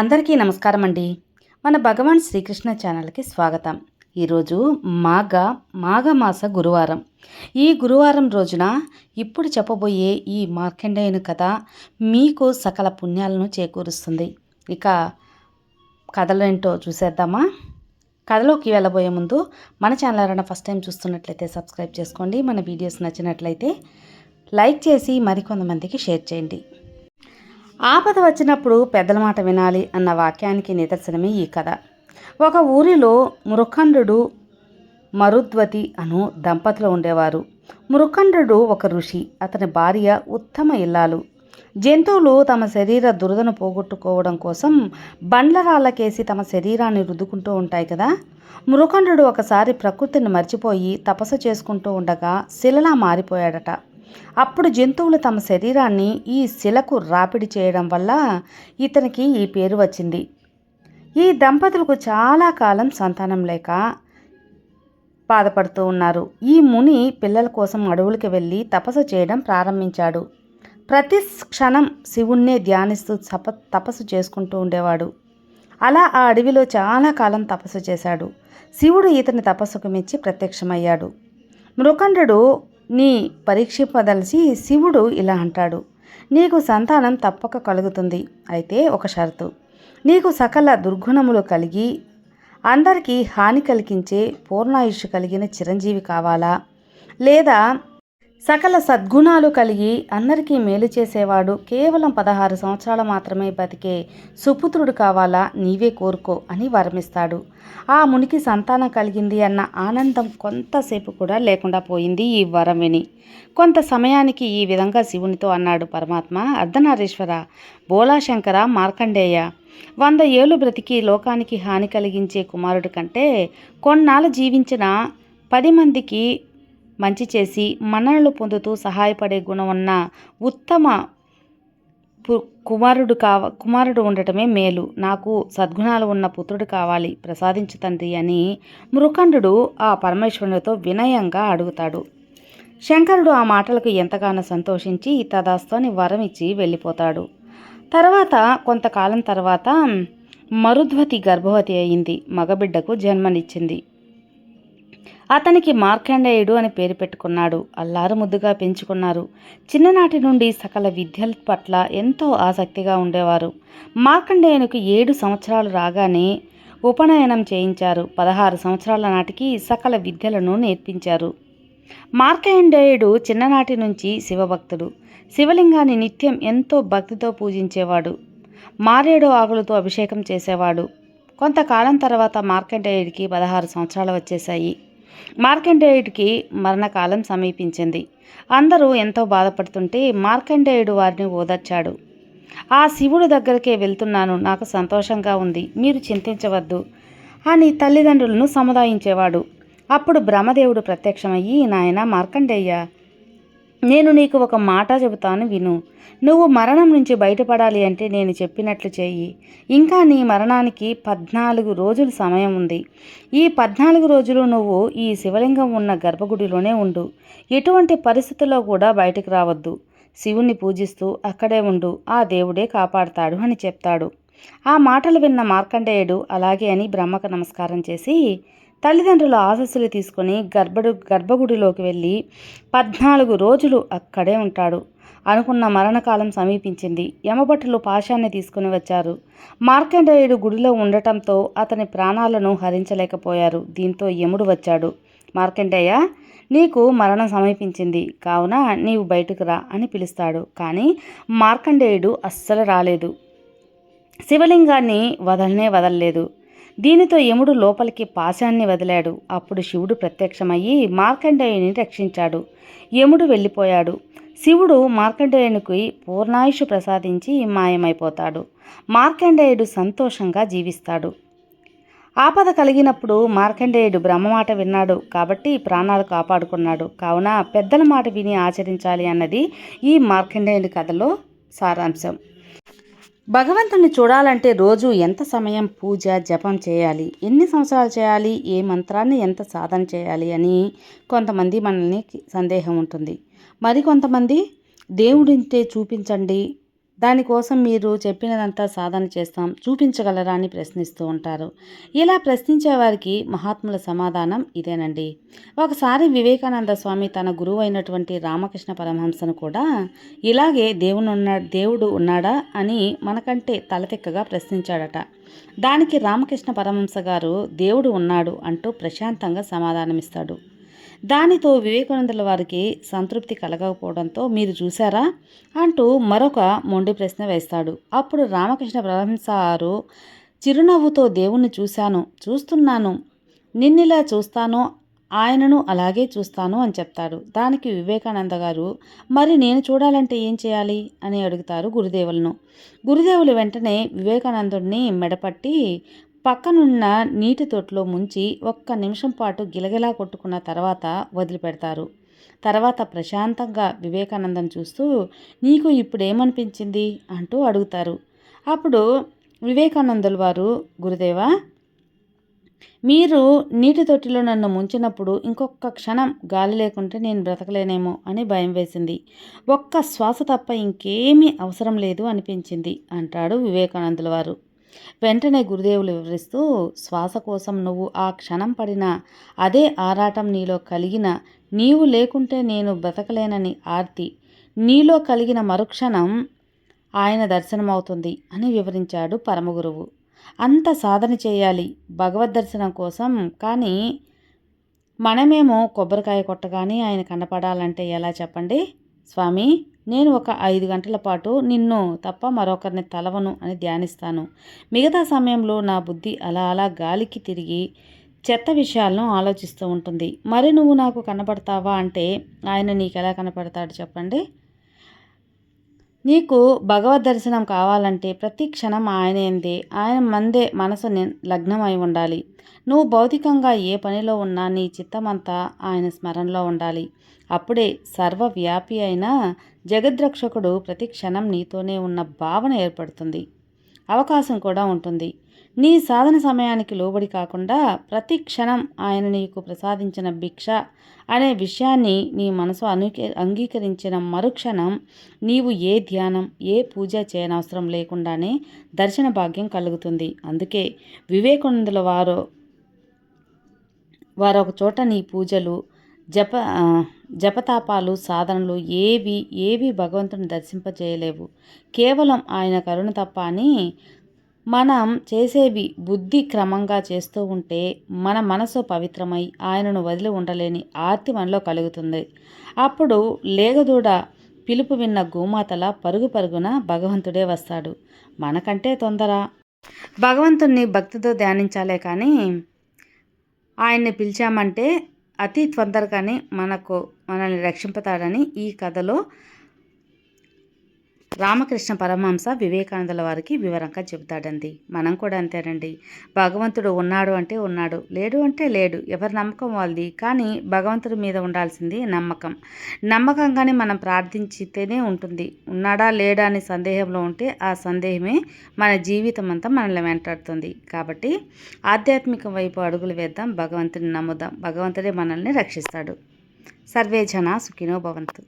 అందరికీ నమస్కారం అండి మన భగవాన్ శ్రీకృష్ణ ఛానల్కి స్వాగతం. ఈరోజు మాఘ మాఘమాస గురువారం. ఈ గురువారం రోజున ఇప్పుడు చెప్పబోయే ఈ మార్కండేయుని కథ మీకు సకల పుణ్యాలను చేకూరుస్తుంది. ఇక కథలేంటో చూసేద్దామా? కథలోకి వెళ్ళబోయే ముందు మన ఛానల్ ఎవరైనా ఫస్ట్ టైం చూస్తున్నట్లయితే సబ్స్క్రైబ్ చేసుకోండి. మన వీడియోస్ నచ్చినట్లయితే లైక్ చేసి మరికొంతమందికి షేర్ చేయండి. ఆపద వచ్చినప్పుడు పెద్దల మాట వినాలి అన్న వాక్యానికి నిదర్శనమే ఈ కథ. ఒక ఊరిలో మృఖండు మరుద్వతి అను దంపతులు ఉండేవారు. మృఖండు ఒక ఋషి అతని భార్య ఉత్తమ ఇల్లాలు. జంతువులు తమ శరీర దురదను పోగొట్టుకోవడం కోసం బండ్లరాళ్ళకేసి తమ శరీరాన్ని రుద్దుకుంటూ ఉంటాయి కదా. మృఖండు ఒకసారి ప్రకృతిని మర్చిపోయి తపస్సు చేసుకుంటూ ఉండగా శిలలా మారిపోయాడట. అప్పుడు జంతువులు తమ శరీరాన్ని ఈ శిలకు రాపిడి చేయడం వల్ల ఇతనికి ఈ పేరు వచ్చింది. ఈ దంపతులకు చాలా కాలం సంతానం లేక బాధపడుతూ ఉన్నారు. ఈ ముని పిల్లల కోసం అడవులకి వెళ్ళి తపస్సు చేయడం ప్రారంభించాడు. ప్రతి క్షణం శివుణ్ణే ధ్యానిస్తూ తప తపస్సు చేసుకుంటూ ఉండేవాడు. అలా ఆ అడవిలో చాలా కాలం తపస్సు చేశాడు. శివుడు ఇతని తపస్సుకు మెచ్చి ప్రత్యక్షమయ్యాడు. మృకండు నీ పరీక్షింపదలిసి శివుడు ఇలా అంటాడు. నీకు సంతానం తప్పక కలుగుతుంది. అయితే ఒక షరతు. నీకు సకల దుర్గుణములు కలిగి అందరికీ హాని కలిగించే పూర్ణాయుష్ కలిగిన చిరంజీవి కావాలా? లేదా సకల సద్గుణాలు కలిగి అందరికీ మేలు చేసేవాడు కేవలం పదహారు సంవత్సరాలు మాత్రమే బతికే సుపుత్రుడు కావాలా? నీవే కోరుకో అని వరమిస్తాడు. ఆ మునికి సంతానం కలిగింది అన్న ఆనందం కొంతసేపు కూడా లేకుండా పోయింది ఈ వరం విని కొంత సమయానికి ఈ విధంగా శివునితో అన్నాడు పరమాత్మ అర్ధనారీశ్వర బోలాశంకర మార్కండేయ. వంద ఏళ్ళు బ్రతికి లోకానికి హాని కలిగించే కుమారుడి కంటే కొన్నాళ్ళు జీవించిన పది మందికి మంచి చేసి మన్ననలు పొందుతూ సహాయపడే గుణం ఉన్న ఉత్తమ కుమారుడు కావ కుమారుడు ఉండటమే మేలు. నాకు సద్గుణాలు ఉన్న పుత్రుడు కావాలి. ప్రసాదించు తండ్రి అని మృకండు ఆ పరమేశ్వరునితో వినయంగా అడుగుతాడు. శంకరుడు ఆ మాటలకు ఎంతగానో సంతోషించి తదాస్తోని వరం ఇచ్చి వెళ్ళిపోతాడు. తర్వాత కొంతకాలం తర్వాత మరుధ్వతి గర్భవతి అయింది. మగబిడ్డకు జన్మనిచ్చింది. అతనికి మార్కండేయుడు అని పేరు పెట్టుకున్నాడు. అల్లారు ముద్దుగా పెంచుకున్నారు. చిన్ననాటి నుండి సకల విద్యల పట్ల ఎంతో ఆసక్తిగా ఉండేవారు. మార్కండేయునికి ఏడు సంవత్సరాలు రాగానే ఉపనయనం చేయించారు. పదహారు సంవత్సరాల నాటికి సకల విద్యలను నేర్పించారు. మార్కండేయుడు చిన్ననాటి నుంచి శివభక్తుడు. శివలింగాన్ని నిత్యం ఎంతో భక్తితో పూజించేవాడు. మారేడు ఆకులతో అభిషేకం చేసేవాడు. కొంతకాలం తర్వాత మార్కండేయుడికి పదహారు సంవత్సరాలు వచ్చేశాయి. మార్కండేయుడికి మరణకాలం సమీపించింది. అందరూ ఎంతో బాధపడుతుంటే మార్కండేయుడు వారిని ఓదార్చాడు. ఆ శివుడు దగ్గరకే వెళ్తున్నాను. నాకు సంతోషంగా ఉంది. మీరు చింతించవద్దు అని తల్లిదండ్రులను సముదాయించేవాడు. అప్పుడు బ్రహ్మదేవుడు ప్రత్యక్షమయ్యి నాయన మార్కండేయ్య నేను నీకు ఒక మాట చెబుతాను విను. నువ్వు మరణం నుంచి బయటపడాలి అంటే నేను చెప్పినట్లు చేయి ఇంకా నీ మరణానికి పద్నాలుగు రోజులు సమయం ఉంది. ఈ పద్నాలుగు రోజులు నువ్వు ఈ శివలింగం ఉన్న గర్భగుడిలోనే ఉండు. ఎటువంటి పరిస్థితుల్లో కూడా బయటకు రావద్దు. శివుణ్ణి పూజిస్తూ అక్కడే ఉండు. ఆ దేవుడే కాపాడుతాడు అని చెప్తాడు. ఆ మాటలు విన్న మార్కండేయుడు అలాగే అని బ్రహ్మకు నమస్కారం చేసి తల్లిదండ్రుల ఆశస్సులు తీసుకొని గర్భడు గర్భగుడిలోకి వెళ్ళి పద్నాలుగు రోజులు అక్కడే ఉంటాడు. అనుకున్న మరణకాలం సమీపించింది. యమభట్టులు పాశాన్ని తీసుకుని వచ్చారు. మార్కండేయుడు గుడిలో ఉండటంతో అతని ప్రాణాలను హరించలేకపోయారు. దీంతో యముడు వచ్చాడు. మార్కండేయ నీకు మరణం సమీపించింది. కావున నీవు బయటకు రా అని పిలుస్తాడు. కానీ మార్కండేయుడు అస్సలు రాలేదు. శివలింగాన్ని వదలనే వదలలేదు. దీనితో యముడు లోపలికి పాశాన్ని వదిలాడు. అప్పుడు శివుడు ప్రత్యక్షమయ్యి మార్కండేయుని రక్షించాడు. యముడు వెళ్ళిపోయాడు. శివుడు మార్కండేయునికి పూర్ణాయుషు ప్రసాదించి మాయమైపోతాడు. మార్కండేయుడు సంతోషంగా జీవిస్తాడు. ఆపద కలిగినప్పుడు మార్కండేయుడు బ్రహ్మమాట విన్నాడు కాబట్టి ప్రాణాలు కాపాడుకున్నాడు. కావున పెద్దల మాట విని ఆచరించాలి అన్నది ఈ మార్కండేయుని కథలో సారాంశం. భగవంతుని చూడాలంటే రోజు ఎంత సమయం పూజ జపం చేయాలి? ఎన్ని సంవత్సరాలు చేయాలి? ఏ మంత్రాన్ని ఎంత సాధన చేయాలి? అని కొంతమంది మనల్ని సందేహం ఉంటుంది. మరి కొంతమంది దేవుడింటే చూపించండి దానికోసం మీరు చెప్పినదంతా సాధన చేస్తాం చూపించగలరా అని ప్రశ్నిస్తూ ఉంటారు. ఇలా ప్రశ్నించే వారికి మహాత్ముల సమాధానం ఇదేనండి. ఒకసారి వివేకానంద స్వామి తన గురువు అయినటువంటి రామకృష్ణ పరమహంసను కూడా ఇలాగే దేవుడు ఉన్న దేవుడు ఉన్నాడా? అని మనకంటే తలతెక్కగా ప్రశ్నించాడట. దానికి రామకృష్ణ పరమహంస గారు దేవుడు ఉన్నాడు అంటూ ప్రశాంతంగా సమాధానమిస్తాడు. దానితో వివేకానందుల వారికి సంతృప్తి కలగకపోవడంతో మీరు చూసారా అంటూ మరొక మొండి ప్రశ్న వేస్తాడు. అప్పుడు రామకృష్ణ పరమహంసారు చిరునవ్వుతో దేవుణ్ణి చూశాను చూస్తున్నాను. నిన్నిలా చూస్తాను ఆయనను అలాగే చూస్తాను అని చెప్తాడు. దానికి వివేకానంద గారు మరి నేను చూడాలంటే ఏం చేయాలి? అని అడుగుతారు గురుదేవులను. గురుదేవులు వెంటనే వివేకానందుడిని మెడపట్టి పక్కనున్న నీటి తొట్లో ముంచి ఒక్క నిమిషం పాటు గిలగిలా కొట్టుకున్న తర్వాత వదిలిపెడతారు. తర్వాత ప్రశాంతంగా వివేకానందం చూస్తూ నీకు ఇప్పుడేమనిపించింది? అంటూ అడుగుతారు. అప్పుడు వివేకానందుల వారు గురుదేవా మీరు నీటి తొట్టిలో నన్ను ముంచినప్పుడు ఇంకొక క్షణం గాలి లేకుంటే నేను బ్రతకలేనేమో అని భయం వేసింది. ఒక్క శ్వాస తప్ప ఇంకేమీ అవసరం లేదు అనిపించింది అంటాడు వివేకానందుల వారు. వెంటనే గురుదేవులు వివరిస్తూ శ్వాస కోసం నువ్వు ఆ క్షణం పడిన అదే ఆరాటం నీలో కలిగిన నీవు లేకుంటే నేను బ్రతకలేనని ఆర్తి నీలో కలిగిన మరుక్షణం ఆయన దర్శనమవుతుంది అని వివరించాడు పరమగురువు. అంత సాధన చేయాలి భగవద్ దర్శనం కోసం కానీ మనమేమో కొబ్బరికాయ కొట్టగానే ఆయన కనపడాలంటే ఎలా చెప్పండి? స్వామి నేను ఒక ఐదు గంటల పాటు నిన్ను తప్ప మరొకరిని తలవను అని ధ్యానిస్తాను. మిగతా సమయంలో నా బుద్ధి అలా అలా గాలికి తిరిగి చెత్త విషయాలను ఆలోచిస్తూ ఉంటుంది. మరి నువ్వు నాకు కనపడతావా అంటే ఆయన నీకు ఎలా కనపడతాడు చెప్పండి? నీకు భగవద్ దర్శనం కావాలంటే ప్రతి క్షణం ఆయనేందే ఆయన మందే మనసు లగ్నమై ఉండాలి. నువ్వు భౌతికంగా ఏ పనిలో ఉన్నా నీ చిత్తమంతా ఆయన స్మరణలో ఉండాలి. అప్పుడే సర్వవ్యాపి అయిన జగద్రక్షకుడు ప్రతి క్షణం నీతోనే ఉన్న భావన ఏర్పడుతుంది. అవకాశం కూడా ఉంటుంది. నీ సాధన సమయానికి లోబడి కాకుండా ప్రతి క్షణం ఆయన నీకు ప్రసాదించిన భిక్ష అనే విషయాన్ని నీ మనసు అనుకే అంగీకరించిన మరుక్షణం నీవు ఏ ధ్యానం ఏ పూజ చేయనవసరం లేకుండానే దర్శన భాగ్యం కలుగుతుంది. అందుకే వివేకానందుల వారు వారొక చోట నీ పూజలు జప జపతాపాలు సాధనలు ఏవి ఏవి భగవంతుని దర్శింపజేయలేవు. కేవలం ఆయన కరుణ తప్ప అని మనం చేసేవి బుద్ధి క్రమంగా చేస్తూ ఉంటే మన మనసు పవిత్రమై ఆయనను వదిలి ఉండలేని ఆర్తి మనలో కలుగుతుంది. అప్పుడు లేగదూడ పిలుపు విన్న గోమాతల పరుగు పరుగున భగవంతుడే వస్తాడు. మనకంటే తొందర. భగవంతుణ్ణి భక్తితో ధ్యానించాలే కానీ ఆయన్ని పిలిచామంటే అతి తొందరగానే మనకు మనల్ని రక్షింపుతాడని ఈ కథలో రామకృష్ణ పరమహంస వివేకానందుల వారికి వివరంగా చెబుతాడండి. మనం కూడా అంతేనండి. భగవంతుడు ఉన్నాడు అంటే ఉన్నాడు. లేడు అంటే లేడు. ఎవరి నమ్మకం వాళ్ళది. కానీ భగవంతుడి మీద ఉండాల్సింది నమ్మకం. నమ్మకంగానే మనం ప్రార్థించితేనే ఉంటుంది. ఉన్నాడా లేడా అనే సందేహంలో ఉంటే ఆ సందేహమే మన జీవితం అంతా మనల్ని వెంటాడుతుంది. కాబట్టి ఆధ్యాత్మిక వైపు అడుగులు వేద్దాం. భగవంతుని నమ్ముదాం. భగవంతుడే మనల్ని రక్షిస్తాడు. సర్వే జన సుఖినో భవంతు.